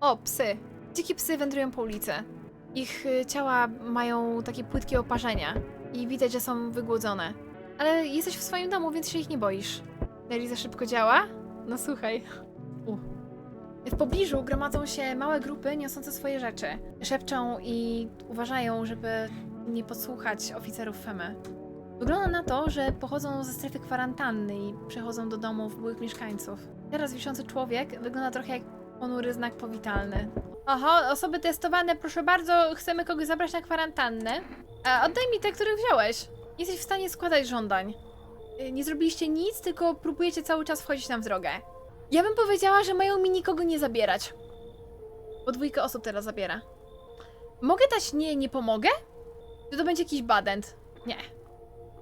O, psy. Dzikie psy wędrują po ulicy. Ich y, ciała mają takie płytkie oparzenia i widać, że są wygłodzone. Ale jesteś w swoim domu, więc się ich nie boisz. Nelly za szybko działa? No słuchaj. U. W pobliżu gromadzą się małe grupy niosące swoje rzeczy. Szepczą i uważają, żeby nie podsłuchać oficerów Femy. Wygląda na to, że pochodzą ze strefy kwarantanny i przechodzą do domów byłych mieszkańców. Teraz wiszący człowiek wygląda trochę jak ponury znak powitalny. Oho, osoby testowane, proszę bardzo, chcemy kogoś zabrać na kwarantannę. A oddaj mi te, których wziąłeś. Jesteś w stanie składać żądań. Y, Nie zrobiliście nic, tylko próbujecie cały czas wchodzić nam w drogę. Ja bym powiedziała, że mają mi nikogo nie zabierać. Bo dwójka osób teraz zabiera. Mogę dać nie, nie pomogę? Czy to będzie jakiś badent? Nie.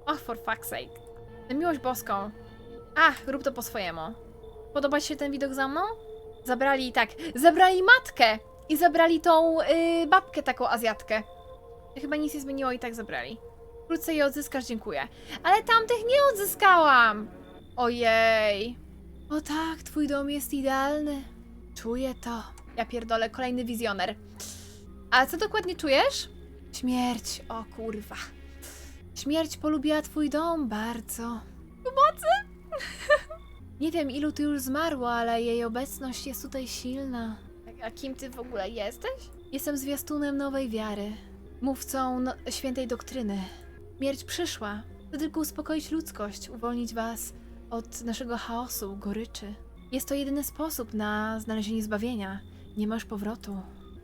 Och, for fuck's sake. Na miłość boską. Ach, rób to po swojemu. Podoba ci się ten widok za mną? Zabrali tak, zabrali matkę i zabrali tą yy, babkę taką Azjatkę. Chyba nic nie zmieniło i tak zabrali. Wkrótce je odzyskasz, dziękuję. Ale tamtych nie odzyskałam! Ojej. O tak, twój dom jest idealny. Czuję to. Ja pierdolę, kolejny wizjoner. A co dokładnie czujesz? Śmierć, o kurwa. Śmierć polubiła twój dom bardzo. Pomocy? Nie wiem, ilu ty już zmarło, ale jej obecność jest tutaj silna. A kim ty w ogóle jesteś? Jestem zwiastunem nowej wiary, mówcą no świętej doktryny. Śmierć przyszła, by tylko uspokoić ludzkość, uwolnić was od naszego chaosu, goryczy. Jest to jedyny sposób na znalezienie zbawienia. Nie masz powrotu.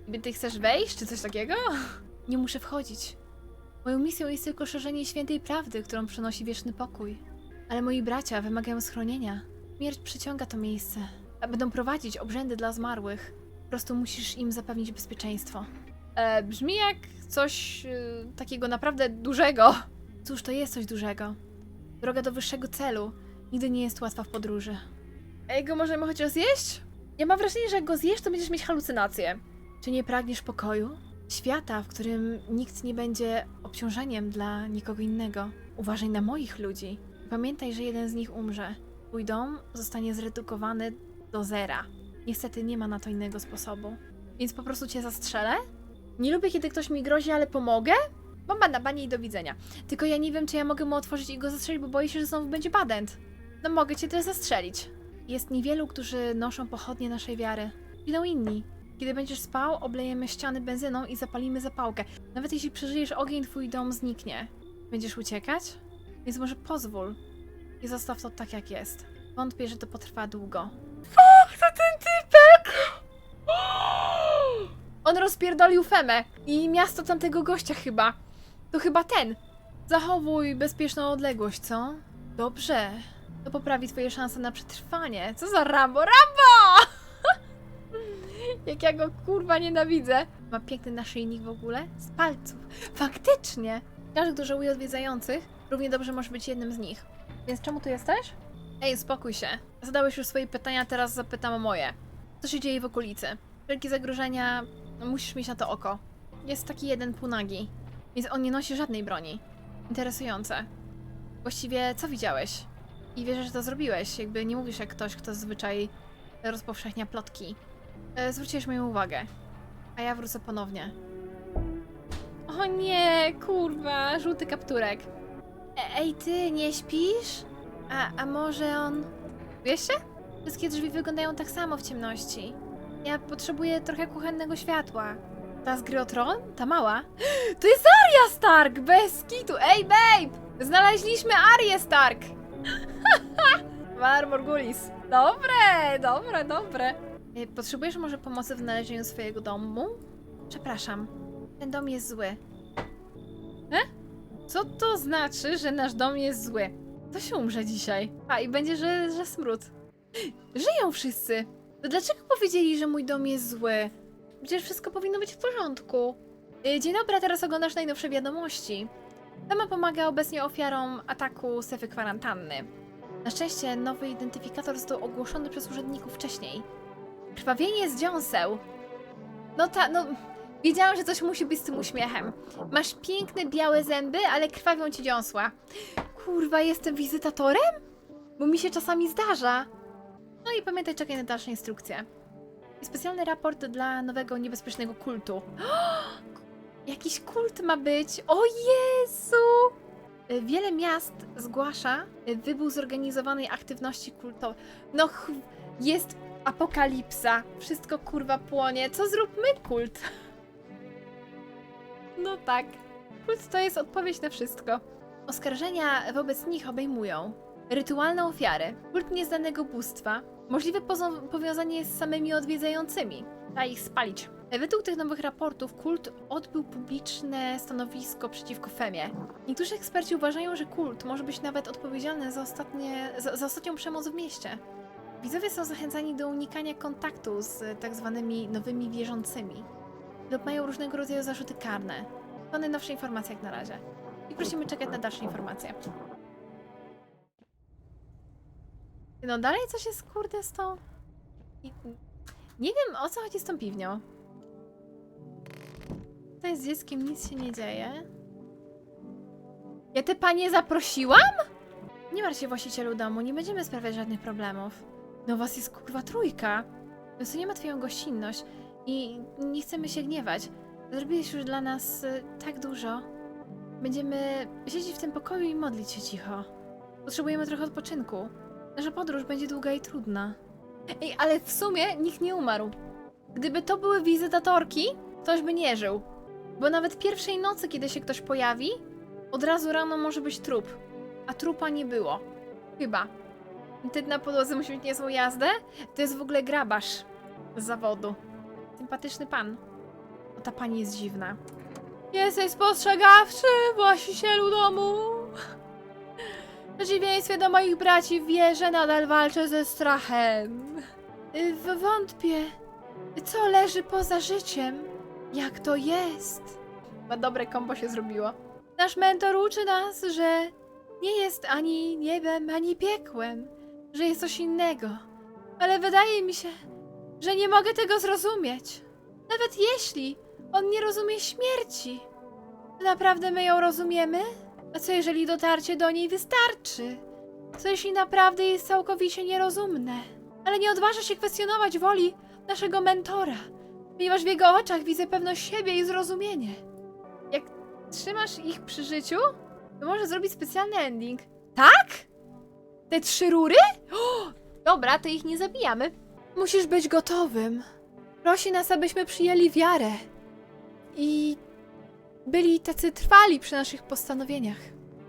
By ty chcesz wejść, czy coś takiego? Nie muszę wchodzić. Moją misją jest tylko szerzenie świętej prawdy, którą przynosi wieczny pokój. Ale moi bracia wymagają schronienia. Śmierć przyciąga to miejsce. A będą prowadzić obrzędy dla zmarłych. Po prostu musisz im zapewnić bezpieczeństwo. E, brzmi jak coś e, takiego naprawdę dużego. Cóż, to jest coś dużego. Droga do wyższego celu nigdy nie jest łatwa w podróży. Ej, go możemy chociaż zjeść? Ja mam wrażenie, że jak go zjesz, to będziesz mieć halucynacje. Czy nie pragniesz pokoju? Świata, w którym nikt nie będzie obciążeniem dla nikogo innego. Uważaj na moich ludzi. Pamiętaj, że jeden z nich umrze. Twój dom zostanie zredukowany do zera. Niestety nie ma na to innego sposobu. Więc po prostu cię zastrzelę? Nie lubię, kiedy ktoś mi grozi, ale pomogę? Bomba na banie i do widzenia. Tylko ja nie wiem, czy ja mogę mu otworzyć i go zastrzelić, bo boję się, że znowu będzie badent. No mogę cię też zastrzelić. Jest niewielu, którzy noszą pochodnie naszej wiary. Idą inni. Kiedy będziesz spał, oblejemy ściany benzyną i zapalimy zapałkę. Nawet jeśli przeżyjesz ogień, twój dom zniknie. Będziesz uciekać? Więc może pozwól. I zostaw to tak, jak jest. Wątpię, że to potrwa długo. Fuck, to ten typek! On rozpierdolił Femę i miasto tamtego gościa chyba. To chyba ten. Zachowuj bezpieczną odległość, co? Dobrze. To poprawi twoje szanse na przetrwanie. Co za Rambo? Rambo! Jak ja go kurwa nienawidzę. Ma piękny naszyjnik w ogóle. Z palców. Faktycznie. Każdy, kto żałuje odwiedzających, równie dobrze może być jednym z nich. Więc czemu tu jesteś? Ej, spokój się. Zadałeś już swoje pytania, teraz zapytam o moje. Co się dzieje w okolicy? Wszelkie zagrożenia, no, musisz mieć na to oko. Jest taki jeden półnagi, więc on nie nosi żadnej broni. Interesujące. Właściwie, co widziałeś? I wierzę, że to zrobiłeś, jakby nie mówisz jak ktoś, kto zazwyczaj rozpowszechnia plotki. E, zwróciłeś moją uwagę. A ja wrócę ponownie. O nie, kurwa, żółty kapturek. E, ej, ty, nie śpisz? A, a może on... Wiesz się? Wszystkie drzwi wyglądają tak samo w ciemności. Ja potrzebuję trochę kuchennego światła. Ta z gry o tron? Ta mała? To jest Arya Stark! Bez kitu! Ej, babe! Znaleźliśmy Arię Stark! Valar Morgulis. Dobre, dobre, dobre. E, Potrzebujesz może pomocy w znalezieniu swojego domu? Przepraszam. Ten dom jest zły. Co to znaczy, że nasz dom jest zły? To się umrze dzisiaj. A, i będzie, że, że smród. Żyją wszyscy. To dlaczego powiedzieli, że mój dom jest zły? Przecież wszystko powinno być w porządku. Y, Dzień dobry, a teraz oglądasz najnowsze wiadomości. Sama pomaga obecnie ofiarom ataku strefy kwarantanny. Na szczęście nowy identyfikator został ogłoszony przez urzędników wcześniej. Krwawienie z dziąseł. No ta, no... Wiedziałam, że coś musi być z tym uśmiechem. Masz piękne białe zęby, ale krwawią ci dziąsła. Kurwa, jestem wizytatorem? Bo mi się czasami zdarza. No i pamiętaj, czekaj na dalsze instrukcje. I specjalny raport dla nowego niebezpiecznego kultu. Jakiś kult ma być. O Jezu! Wiele miast zgłasza wybuch zorganizowanej aktywności kultowej. No, jest apokalipsa. Wszystko kurwa płonie. Co zróbmy kult? No tak. Kult to jest odpowiedź na wszystko. Oskarżenia wobec nich obejmują rytualne ofiary, kult nieznanego bóstwa, możliwe powiązanie z samymi odwiedzającymi. Trzeba ich spalić. Według tych nowych raportów kult odbył publiczne stanowisko przeciwko Femie. Niektórzy eksperci uważają, że kult może być nawet odpowiedzialny za, ostatnie, za, za ostatnią przemoc w mieście. Widzowie są zachęcani do unikania kontaktu z tak zwanymi nowymi wierzącymi lub mają różnego rodzaju zarzuty karne. To najnowsze informacje jak na razie. I prosimy czekać na dalsze informacje. No dalej coś jest kurde z tą... I... Nie wiem o co chodzi z tą piwnią. Tutaj z dzieckiem nic się nie dzieje. Ja te panie zaprosiłam? Nie martw się właścicielu domu, nie będziemy sprawiać żadnych problemów. No was jest kurwa trójka. Więc to nie ma twoją gościnność i nie chcemy się gniewać. Zrobiłeś już dla nas y, tak dużo. Będziemy siedzieć w tym pokoju i modlić się cicho. Potrzebujemy trochę odpoczynku. Nasza podróż będzie długa i trudna. Ej, ale w sumie nikt nie umarł. Gdyby to były wizytatorki, ktoś by nie żył. Bo nawet pierwszej nocy, kiedy się ktoś pojawi, od razu rano może być trup. A trupa nie było. Chyba. Ten na podłodze musi mieć niezłą jazdę. To jest w ogóle grabarz z zawodu. Sympatyczny pan. O, ta pani jest dziwna. Jesteś spostrzegawczy, właścicielu domu. W przeciwieństwie do moich braci w wierze nadal walczę ze strachem. W- Wątpię, co leży poza życiem. Jak to jest? Chyba dobre kombo się zrobiło. Nasz mentor uczy nas, że nie jest ani niebem, ani piekłem, że jest coś innego. Ale wydaje mi się, że nie mogę tego zrozumieć. Nawet jeśli on nie rozumie śmierci. To naprawdę my ją rozumiemy? A co jeżeli dotarcie do niej wystarczy? Co jeśli naprawdę jest całkowicie nierozumne? Ale nie odważa się kwestionować woli naszego mentora, ponieważ w jego oczach widzę pewność siebie i zrozumienie. Jak trzymasz ich przy życiu, to może zrobić specjalny ending. Tak? Te trzy rury? Dobra, to ich nie zabijamy. Musisz być gotowym. Prosi nas, abyśmy przyjęli wiarę. I byli tacy trwali przy naszych postanowieniach.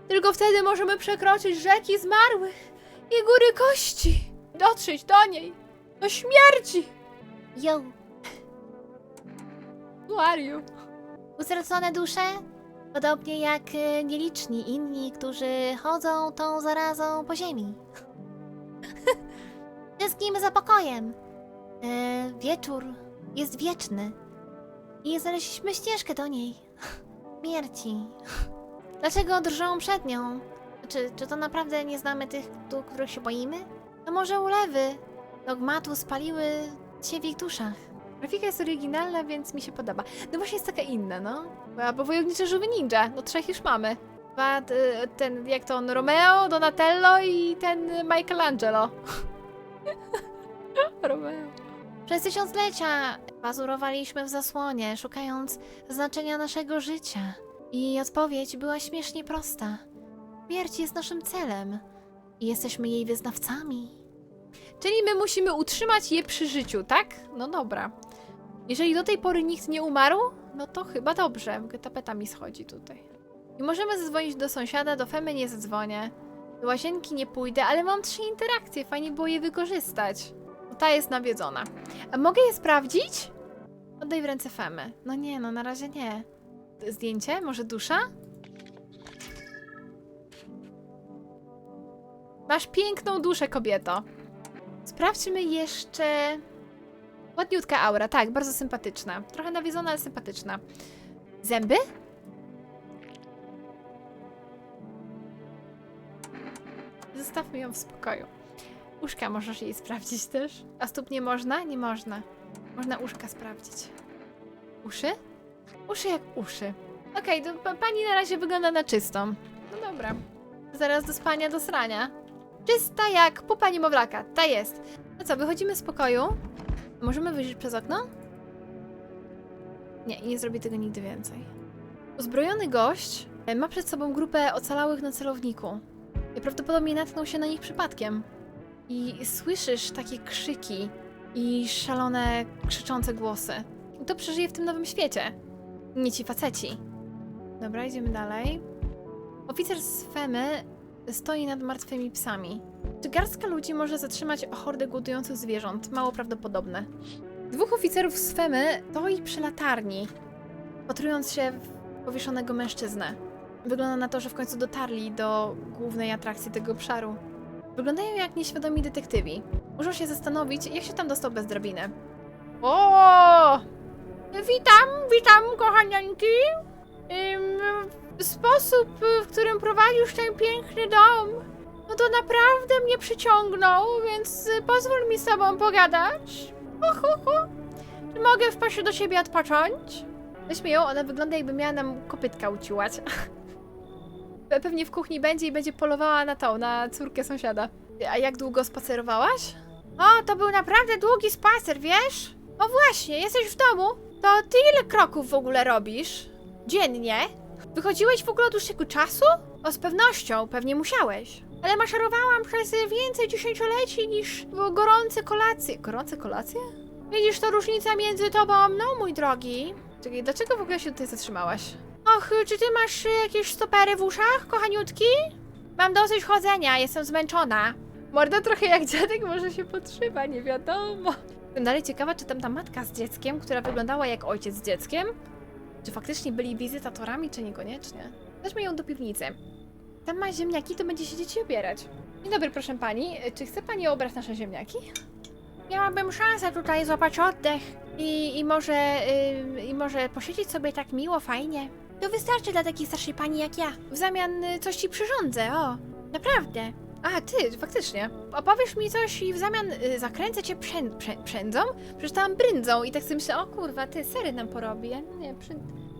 Tylko wtedy możemy przekroczyć rzeki zmarłych i góry kości. Dotrzeć do niej. Do śmierci. Yo, you? utracone dusze? Podobnie jak e, nieliczni inni, którzy chodzą tą zarazą po ziemi. Wszystkim za pokojem. E, wieczór jest wieczny. I znaleźliśmy ścieżkę do niej. Śmierci. Dlaczego drżą przed nią? Czy, czy to naprawdę nie znamy tych, tu- których się boimy? To może ulewy dogmatu spaliły się w ich duszach. Grafika jest oryginalna, więc mi się podoba. No właśnie jest taka inna, no. Bo wojownicze żółwy ninja. No trzech już mamy. T- ten, jak to on, Romeo, Donatello i ten Michelangelo. Romeo. Przez tysiąclecia pazurowaliśmy w zasłonie, szukając znaczenia naszego życia. I odpowiedź była śmiesznie prosta. Śmierć jest naszym celem i jesteśmy jej wyznawcami. Czyli my musimy utrzymać je przy życiu, tak? No dobra. Jeżeli do tej pory nikt nie umarł, no to chyba dobrze. Tapeta mi schodzi tutaj. I możemy zadzwonić do sąsiada, do Femy nie zadzwonię. Do łazienki nie pójdę, ale mam trzy interakcje, fajnie było je wykorzystać. Ta jest nawiedzona. A mogę je sprawdzić? Oddaj w ręce Femy. No nie, no na razie nie. Zdjęcie? Może dusza? Masz piękną duszę, kobieto. Sprawdźmy jeszcze. Ładniutka aura, tak, bardzo sympatyczna. Trochę nawiedzona, ale sympatyczna. Zęby? Zostawmy ją w spokoju. Uszka możesz jej sprawdzić też. A stóp nie można? Nie można. Można uszka sprawdzić. Uszy? Uszy jak uszy. Okej, to pa- pani na razie wygląda na czystą. No dobra. Zaraz do spania, do srania. Czysta jak pupa niemowlaka. Ta jest. No co, wychodzimy z pokoju. Możemy wyjrzeć przez okno? Nie, nie zrobię tego nigdy więcej. Uzbrojony gość ma przed sobą grupę ocalałych na celowniku. I prawdopodobnie natknął się na nich przypadkiem. I słyszysz takie krzyki i szalone, krzyczące głosy. I to przeżyje w tym nowym świecie. Nie ci faceci. Dobra, idziemy dalej. Oficer z Femy stoi nad martwymi psami. Czy garstka ludzi może zatrzymać hordę głodujących zwierząt? Mało prawdopodobne. Dwóch oficerów z Femy stoi przy latarni, patrując się w powieszonego mężczyznę. Wygląda na to, że w końcu dotarli do głównej atrakcji tego obszaru. Wyglądają jak nieświadomi detektywi. Muszą się zastanowić, jak się tam dostał bez drabiny. O! Witam, witam, kochanianki. Ym, sposób, w którym prowadzisz ten piękny dom, no to naprawdę mnie przyciągnął, więc pozwól mi z tobą pogadać. Hu. Czy mogę wpaść do siebie odpocząć? Weźmy ją, ona wygląda jakby miała nam kopytka uciłać. Pe- Pewnie w kuchni będzie i będzie polowała na tą, na córkę sąsiada. A jak długo spacerowałaś? O, to był naprawdę długi spacer, wiesz? O właśnie, jesteś w domu? To ty ile kroków w ogóle robisz? Dziennie? Wychodziłeś w ogóle od dłuższego czasu? O, z pewnością, pewnie musiałeś. Ale maszerowałam przez więcej dziesięcioleci niż gorące kolacje. Gorące kolacje? Widzisz, to różnica między tobą a mną, mój drogi. Czekaj, dlaczego w ogóle się tutaj zatrzymałaś? Och, czy ty masz y, jakieś stopery w uszach, kochaniutki? Mam dosyć chodzenia, jestem zmęczona. Morda trochę jak dziadek może się potrzyma, nie wiadomo. Jestem dalej ciekawa, czy tam ta matka z dzieckiem, która wyglądała jak ojciec z dzieckiem, czy faktycznie byli wizytatorami, czy niekoniecznie. Weźmy ją do piwnicy. Tam ma ziemniaki, to będzie siedzieć i obierać. Dzień dobry, proszę pani. Czy chce pani obrać nasze ziemniaki? Miałabym szansę tutaj złapać oddech i, i może y, i może posiedzieć sobie tak miło, fajnie. To wystarczy dla takiej starszej pani jak ja. W zamian y, coś ci przyrządzę, o. Naprawdę. A, ty, faktycznie. Opowiesz mi coś i w zamian y, zakręcę cię przę, przę, przędzą? Przeczytałam bryndzą i tak sobie myślę, o kurwa, ty, sery nam porobi. Ja, nie, przy...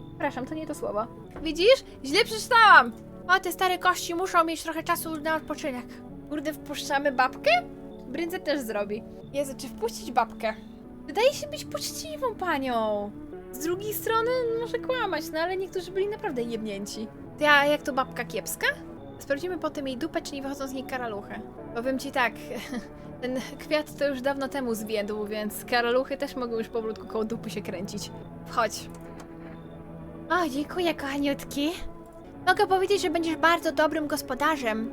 Przepraszam, to nie to słowo. Widzisz? Źle przeczytałam! O, te stare kości muszą mieć trochę czasu na odpoczynek. Kurde, wpuszczamy babkę? Bryndzę też zrobi. Jezu, czy wpuścić babkę? Wydaje się być poczciwą panią. Z drugiej strony może kłamać, no ale niektórzy byli naprawdę jebnięci. Ja, jak to babka kiepska? Sprawdzimy potem jej dupę, czy nie wychodzą z niej karaluchy. Powiem ci tak, ten kwiat to już dawno temu zwiedł, więc karaluchy też mogą już powolutku koło dupy się kręcić. Wchodź. O, dziękuję, kochaniutki. Mogę powiedzieć, że będziesz bardzo dobrym gospodarzem.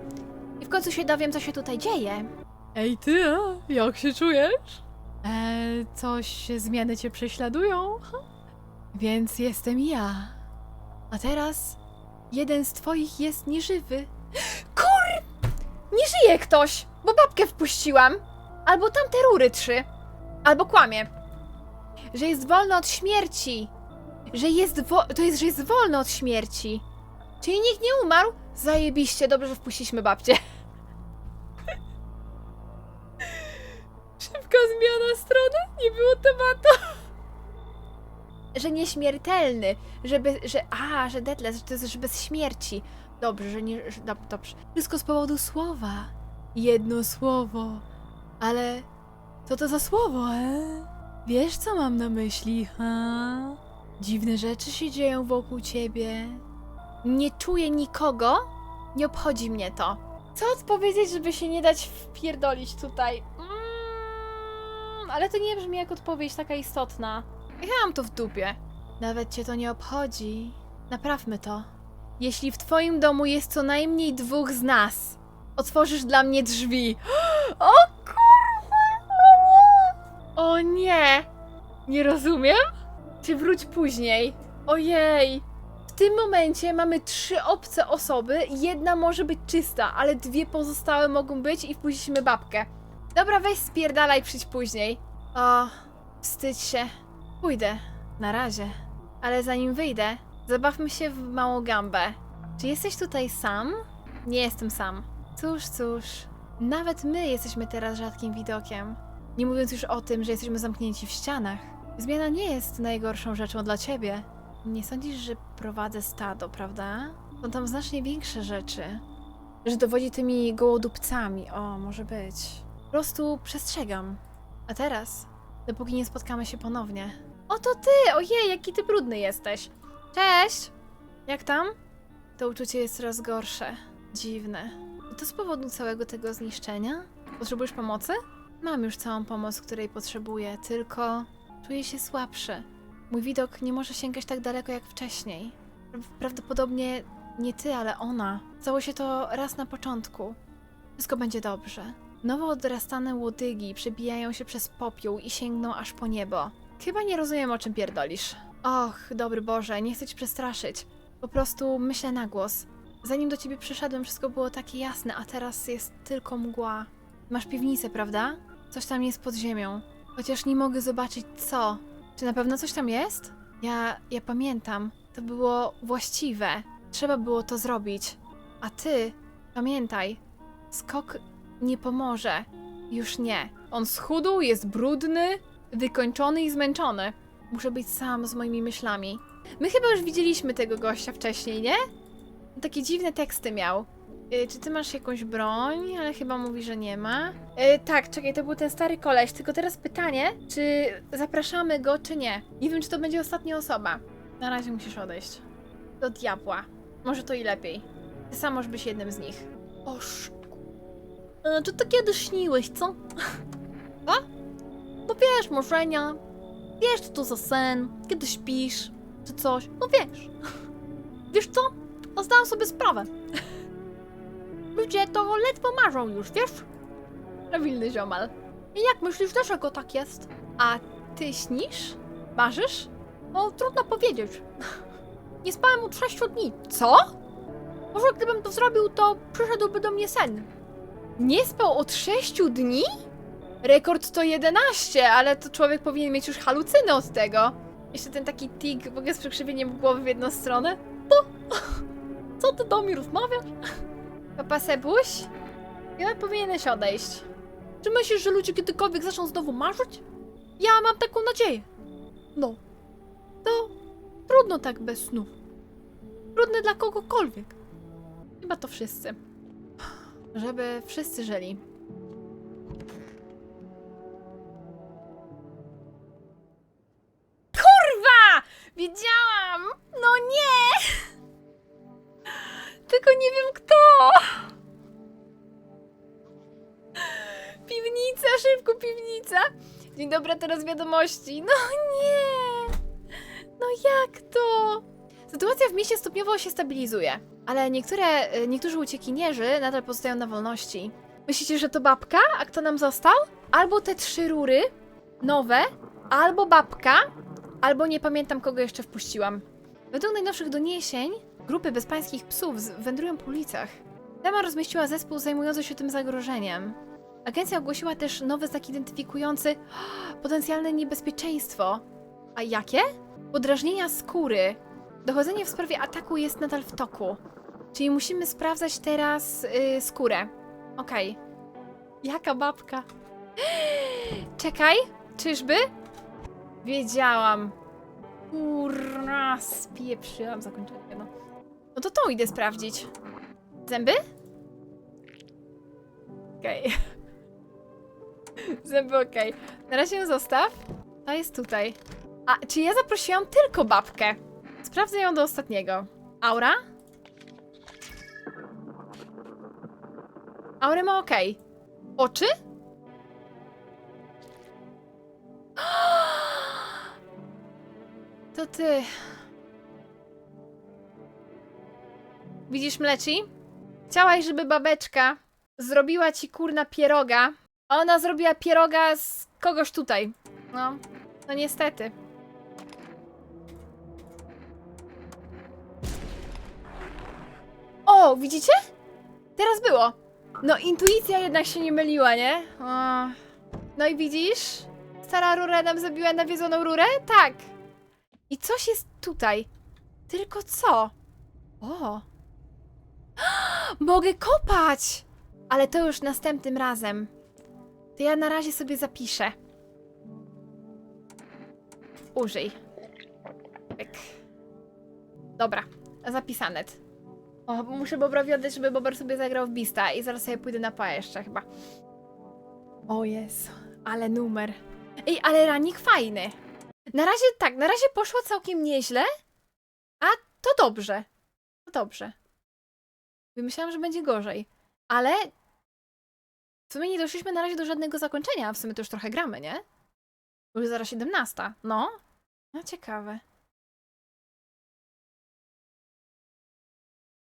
I w końcu się dowiem, co się tutaj dzieje. Ej ty, a? jak się czujesz? Eee, coś, zmiany cię prześladują? Więc jestem ja. A teraz jeden z twoich jest nieżywy. Kur! Nie żyje ktoś, bo babkę wpuściłam. Albo tamte rury trzy. Albo kłamie. Że jest wolny od śmierci. Że jest wo- to jest, że jest wolny od śmierci. Czyli nikt nie umarł? Zajebiście, dobrze, że wpuściliśmy babcię. Szybka zmiana strony? Nie było tematu. Że nieśmiertelny, żeby, że, a, że deathless, że to jest, że bez śmierci. Dobrze, że nie, że, dob, dobrze. Wszystko z powodu słowa. Jedno słowo. Ale co to za słowo, e? Wiesz, co mam na myśli, ha? Dziwne rzeczy się dzieją wokół ciebie. Nie czuję nikogo, nie obchodzi mnie to. Co odpowiedzieć, żeby się nie dać wpierdolić tutaj? Mm, ale to nie brzmi jak odpowiedź taka istotna. Ja mam to w dupie. Nawet cię to nie obchodzi. Naprawmy to. Jeśli w twoim domu jest co najmniej dwóch z nas, otworzysz dla mnie drzwi. O kurwa! O nie! Nie rozumiem? Czy wróć później? Ojej! W tym momencie mamy trzy obce osoby, jedna może być czysta, ale dwie pozostałe mogą być i wpuścimy babkę. Dobra, weź spierdalaj, przyjdź później. O, wstydź się. Pójdę. Na razie. Ale zanim wyjdę, zabawmy się w małą gambę. Czy jesteś tutaj sam? Nie jestem sam. Cóż, cóż. Nawet my jesteśmy teraz rzadkim widokiem. Nie mówiąc już o tym, że jesteśmy zamknięci w ścianach. Zmiana nie jest najgorszą rzeczą dla ciebie. Nie sądzisz, że prowadzę stado, prawda? Są tam znacznie większe rzeczy. Że dowodzi tymi gołodupcami. O, może być. Po prostu przestrzegam. A teraz dopóki nie spotkamy się ponownie. Oto ty! Ojej, jaki ty brudny jesteś. Cześć! Jak tam? To uczucie jest coraz gorsze. Dziwne. To z powodu całego tego zniszczenia? Potrzebujesz pomocy? Mam już całą pomoc, której potrzebuję, tylko czuję się słabszy. Mój widok nie może sięgać tak daleko jak wcześniej. Pra- Prawdopodobnie nie ty, ale ona. Stało się to raz na początku. Wszystko będzie dobrze. Nowo odrastane łodygi przebijają się przez popiół i sięgną aż po niebo. Chyba nie rozumiem, o czym pierdolisz. Och, dobry Boże, nie chcę ci przestraszyć. Po prostu myślę na głos. Zanim do ciebie przyszedłem, wszystko było takie jasne, a teraz jest tylko mgła. Masz piwnicę, prawda? Coś tam jest pod ziemią. Chociaż nie mogę zobaczyć co. Czy na pewno coś tam jest? Ja, ja pamiętam. To było właściwe. Trzeba było to zrobić. A ty, pamiętaj, skok nie pomoże. Już nie. On schudł, jest brudny, wykończony i zmęczony. Muszę być sam z moimi myślami. My chyba już widzieliśmy tego gościa wcześniej, nie? Takie dziwne teksty miał. Y, czy ty masz jakąś broń? Ale chyba mówi, że nie ma. Y, tak, czekaj, to był ten stary koleś. Tylko teraz pytanie, czy zapraszamy go, czy nie? Nie wiem, czy to będzie ostatnia osoba. Na razie musisz odejść. Do diabła. Może to i lepiej. Ty sam możesz być jednym z nich. Oż. E, czy to kiedyś śniłeś, co? A? No wiesz, marzenia. Wiesz, co to za sen, kiedy śpisz, czy coś. No wiesz. Wiesz co? No zdałam sobie sprawę. Ludzie to ledwo marzą już, wiesz? Prawilny ziomal. I jak myślisz, dlaczego tak jest? A ty śnisz? Marzysz? No, trudno powiedzieć. Nie spałem od 6 dni. Co? Może gdybym to zrobił, to przyszedłby do mnie sen. Nie spał od 6 dni? Rekord to 11, ale to człowiek powinien mieć już halucyny od tego. Jeszcze ten taki tik w ogóle z przekrzywieniem głowy w jedną stronę. To... Co ty do mnie rozmawiasz? Papa Sebuś? Ja powinieneś odejść. Czy myślisz, że ludzie kiedykolwiek zaczną znowu marzyć? Ja mam taką nadzieję. No. To trudno tak bez snów. Trudne dla kogokolwiek. Chyba to wszyscy. Żeby wszyscy żyli. Wiedziałam! No nie! Tylko nie wiem kto! Piwnica, szybko piwnica! Dzień dobry, teraz wiadomości. No nie! No jak to? Sytuacja w mieście stopniowo się stabilizuje, ale niektóre, y, niektórzy uciekinierzy nadal pozostają na wolności. Myślicie, że to babka? A kto nam został? Albo te trzy rury, nowe, albo babka, albo nie pamiętam kogo jeszcze wpuściłam. Według najnowszych doniesień, grupy bezpańskich psów wędrują po ulicach. Dama rozmieściła zespół zajmujący się tym zagrożeniem. Agencja ogłosiła też nowy znak identyfikujący potencjalne niebezpieczeństwo. A jakie? Podrażnienia skóry. Dochodzenie w sprawie ataku jest nadal w toku. Czyli musimy sprawdzać teraz yy, skórę. Okej. Jaka babka? Czekaj, czyżby? Wiedziałam. Kurna, spieprzyłam zakończenie, no. No to tą idę sprawdzić. Zęby? Okej. Zęby okej. Na razie ją zostaw. Ta jest tutaj. A, czy ja zaprosiłam tylko babkę? Sprawdzę ją do ostatniego. Aura? Aurę ma okej. Oczy? To ty. Widzisz, Mleci? Chciałaś, żeby babeczka zrobiła ci kurna pieroga. A ona zrobiła pieroga z kogoś tutaj. No, no niestety. O, widzicie? Teraz było. No, intuicja jednak się nie myliła, nie? O. No i widzisz? Stara rura nam zabiła nawiedzoną rurę? Tak. I coś jest tutaj. Tylko co? O. Mogę kopać! Ale to już następnym razem. To ja na razie sobie zapiszę. Użyj. Pyk. Dobra, zapisane. O, muszę Bobrowi oddać, żeby Bobr sobie zagrał w Bista i zaraz sobie pójdę na pa jeszcze chyba. O Jezu, ale numer. Ej, ale ranik fajny. Na razie tak, na razie poszło całkiem nieźle, a to dobrze. To dobrze. Myślałam, że będzie gorzej, ale w sumie nie doszliśmy na razie do żadnego zakończenia, a w sumie to już trochę gramy, nie? Już zaraz 17. No. No ciekawe.